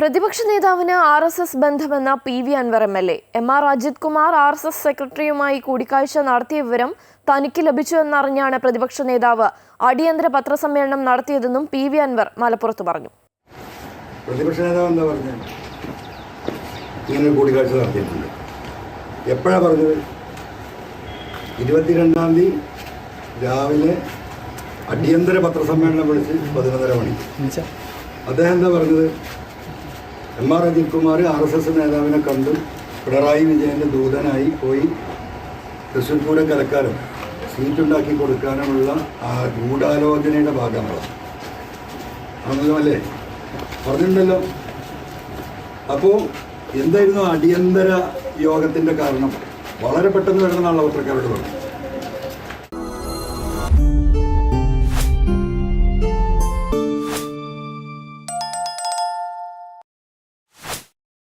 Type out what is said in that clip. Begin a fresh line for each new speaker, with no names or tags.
പ്രതിപക്ഷ നേതാവിന് R S S ബന്ധമെന്ന P V Anvar M L A. M R Ajith Kumar R S S സെക്രട്ടറിയുമായി കൂടിക്കാഴ്ച നടത്തിയ വിവരം തനിക്ക് ലഭിച്ചുവെന്നറിഞ്ഞാണ് പ്രതിപക്ഷ നേതാവ് അടിയന്തര പത്രസമ്മേളനം നടത്തിയതെന്നും പി വി അൻവർ മലപ്പുറത്ത് പറഞ്ഞു.
പ്രതിപക്ഷ നേതാവ് എന്താ പറഞ്ഞത് ഇങ്ങനെ കൂടിക്കാഴ്ച നടത്തിയിട്ടുണ്ട്. എപ്പോഴാണ് പറഞ്ഞത്? ഇരുപത്തിരണ്ടാം തീയതി രാവിലെ അടിയന്തര പത്രസമ്മേളനം വിളിച്ച് പതിനൊന്നര മണി അദ്ദേഹം എന്താ പറഞ്ഞത്? M R Ajith Kumar R S S നേതാവിനെ കണ്ടു പിണറായി വിജയന്റെ ദൂതനായി പോയി തൃശ്ശൂർ പൂരം കലക്കാനും സീറ്റുണ്ടാക്കി കൊടുക്കാനുമുള്ള ആ ഗൂഢാലോചനയുടെ ഭാഗമാണ് അല്ലേ? പറഞ്ഞിട്ടുണ്ടല്ലോ. അപ്പോൾ എന്തായിരുന്നു അടിയന്തര യോഗത്തിന്റെ കാരണം? വളരെ പെട്ടെന്ന് വരണമെന്നാണ് പത്രക്കാരോട് പറഞ്ഞത്.